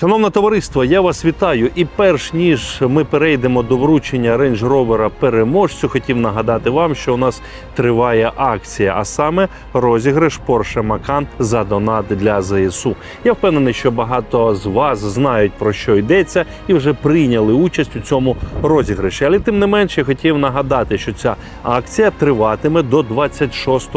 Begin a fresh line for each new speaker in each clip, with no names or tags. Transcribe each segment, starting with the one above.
Шановне товариство, я вас вітаю. І перш ніж ми перейдемо до вручення Range Rover переможцю, хотів нагадати вам, що у нас триває акція, а саме розіграш Porsche Macan за донат для ЗСУ. Я впевнений, що багато з вас знають про що йдеться і вже прийняли участь у цьому розіграші. Але тим не менше, хотів нагадати, що ця акція триватиме до 26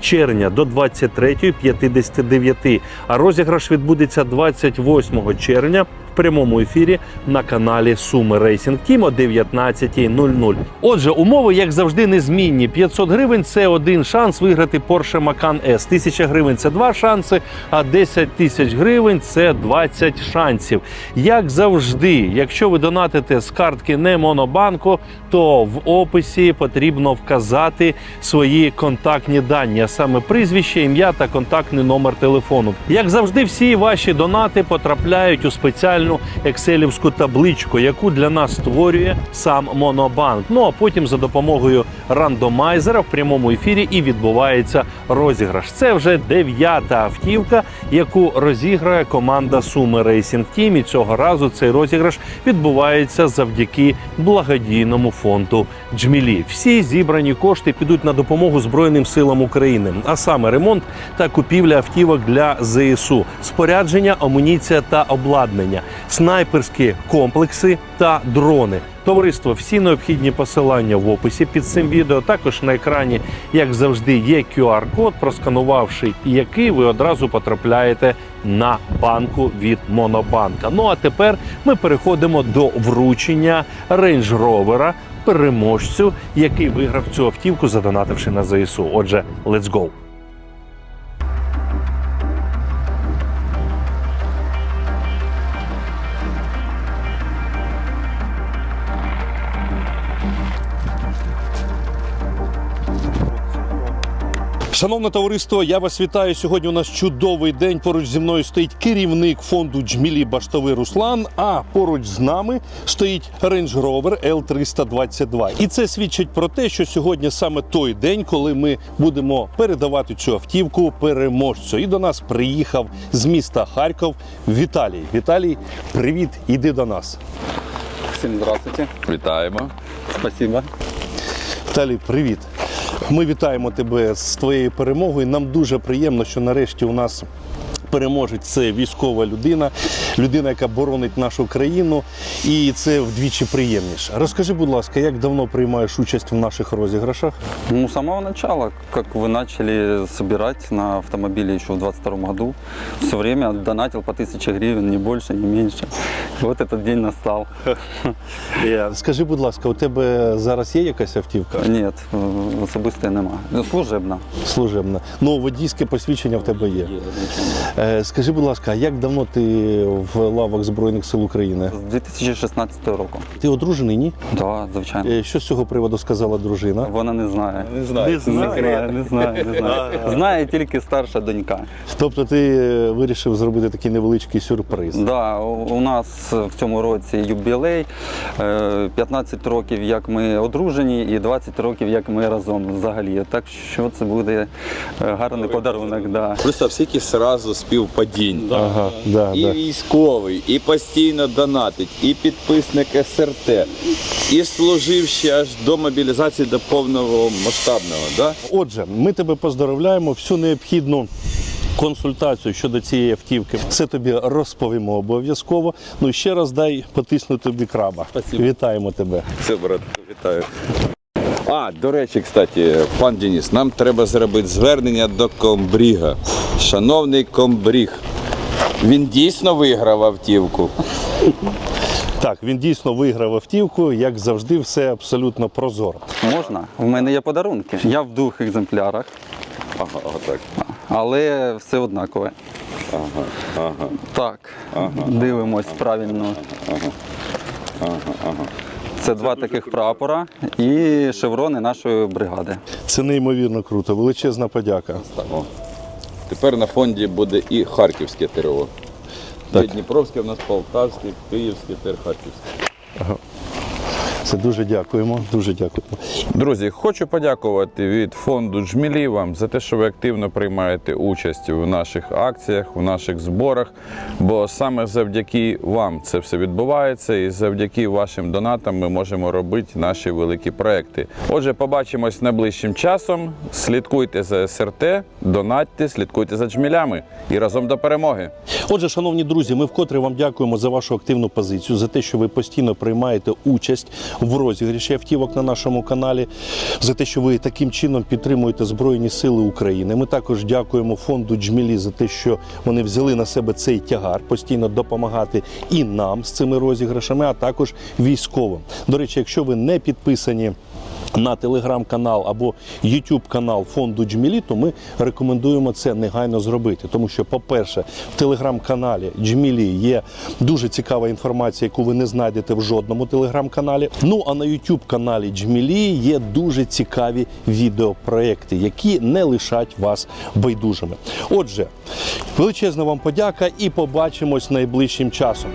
червня, до 23.59. А розіграш відбудеться 28 червня в прямому ефірі на каналі Суми Рейсінг Тім о 19.00. Отже, умови, як завжди, незмінні. 500 гривень це один шанс виграти Porsche Macan S. 1000 гривень це два шанси, а 10 тисяч гривень це 20 шансів. Як завжди, якщо ви донатите з картки не Монобанку, то в описі потрібно вказати свої контактні дані, а саме прізвище, ім'я та контактний номер телефону. Як завжди, всі ваші донати потрапляють у спеціальну екселівську табличку, яку для нас створює сам Монобанк. Ну а потім за допомогою рандомайзера в прямому ефірі і відбувається розіграш. Це вже дев'ята автівка, яку розіграє команда Суми Racing Team. І цього разу цей розіграш відбувається завдяки благодійному фонду Джмілі. Всі зібрані кошти підуть на допомогу Збройним силам України, а саме ремонт та купівля автівок для ЗСУ, спорядження, амуніція та обладнання, снайперські комплекси та дрони. Товариство, всі необхідні посилання в описі під цим відео. Також на екрані, як завжди, є QR-код, просканувавши який ви одразу потрапляєте на банку від Монобанка. Ну а тепер ми переходимо до вручення Range Rover переможцю, який виграв цю автівку, задонативши на ЗСУ. Отже, let's go! Шановне товариство, я вас вітаю. Сьогодні у нас чудовий день. Поруч зі мною стоїть керівник фонду Джмілі Баштовий Руслан. А поруч з нами стоїть Range Rover L322. І це свідчить про те, що сьогодні саме той день, коли ми будемо передавати цю автівку переможцю. І до нас приїхав з міста Харків Віталій. Віталій, привіт, іди до нас.
Всем здравствуйте.
Вітаємо.
Спасибо.
Віталій, привіт. Ми вітаємо тебе з твоєю перемогою. Нам дуже приємно, що нарешті у нас переможець це військова людина, людина, яка боронить нашу країну, і це вдвічі приємніше. Розкажи, будь ласка, як давно приймаєш участь в наших розіграшах?
Ну, с самого начала, как вы начали собирать на автомобиле еще в 22 году, все время донатил по 1000 гривен, не больше, не меньше. И вот этот день настал.
Скажи, будь ласка, у тебе зараз є якась автівка
Нет, э, особистої нема. Ну, Служебна.
служебна? Ну, водійське посвідчення в тебе є. Е, Скажи, будь ласка, а як давно ти в лавах Збройних сил України?
З 2016 року.
Ти одружений, ні?
Да, звичайно.
Е, Що з цього приводу сказала дружина?
Вона не знає.
Не знаю.
Не знає, не знає, не знає. Знає тільки старша донька.
Тобто ти е, вирішив зробити такий невеличкий сюрприз.
Да, у нас в цьому році юбілей. е, 15 років, як ми одружені, і 20 років, як ми разом взагалі. Так що це буде е, гарний подарунок. Да.
Просто скільки сразу співпадінь.
Ага, да,
І
да.
Військовий, і постійно донатить, і підписник СРТ, і служив ще аж до мобілізації до повного масштабного. Да?
Отже, ми тебе поздоровляємо. Всю необхідну консультацію щодо цієї автівки. Все тобі розповімо обов'язково. Ну і ще раз дай потиснути тобі краба.
Спасибо.
Вітаємо тебе.
Все, брат, вітаю. А, до речі, кстати, пан Денис, нам треба зробити звернення до комбріга. Шановний комбріг, він дійсно виграв автівку.
Так, він дійсно виграв автівку, як завжди, все абсолютно прозоро.
Можна? У мене є подарунки. Я в двох екземплярах,
Ага, так.
але все однакове.
Ага, ага,
Так, дивимось правильно.
ага, ага.
Це два таких прапора і шеврони нашої бригади.
Це неймовірно круто. Величезна подяка.
О. Тепер на фонді буде і Харківське ТРО.
Так.
Дніпровське, у нас Полтавське, Київське, тепер Харківське.
Це дуже дякуємо. Дуже дякуємо.
Друзі, хочу подякувати від фонду Джмілі вам за те, що ви активно приймаєте участь у наших акціях, у наших зборах. Бо саме завдяки вам це все відбувається, і завдяки вашим донатам ми можемо робити наші великі проекти. Отже, побачимось найближчим часом. Слідкуйте за СРТ, донатьте, слідкуйте за джмілями і разом до перемоги.
Отже, шановні друзі, ми вкотре вам дякуємо за вашу активну позицію, за те, що ви постійно приймаєте участь в розігріші автівок на нашому каналі, за те, що ви таким чином підтримуєте Збройні Сили України. Ми також дякуємо фонду Джмілі за те, що вони взяли на себе цей тягар, постійно допомагати і нам з цими розіграшами, а також військовим. До речі, якщо ви не підписані на телеграм-канал або YouTube канал фонду Джмілі, то ми рекомендуємо це негайно зробити. Тому що, по-перше, в телеграм-каналі Джмілі є дуже цікава інформація, яку ви не знайдете в жодному телеграм-каналі. Ну а на YouTube каналі Джмілі є дуже цікаві відеопроекти, які не лишать вас байдужими. Отже, величезна вам подяка і побачимось найближчим часом.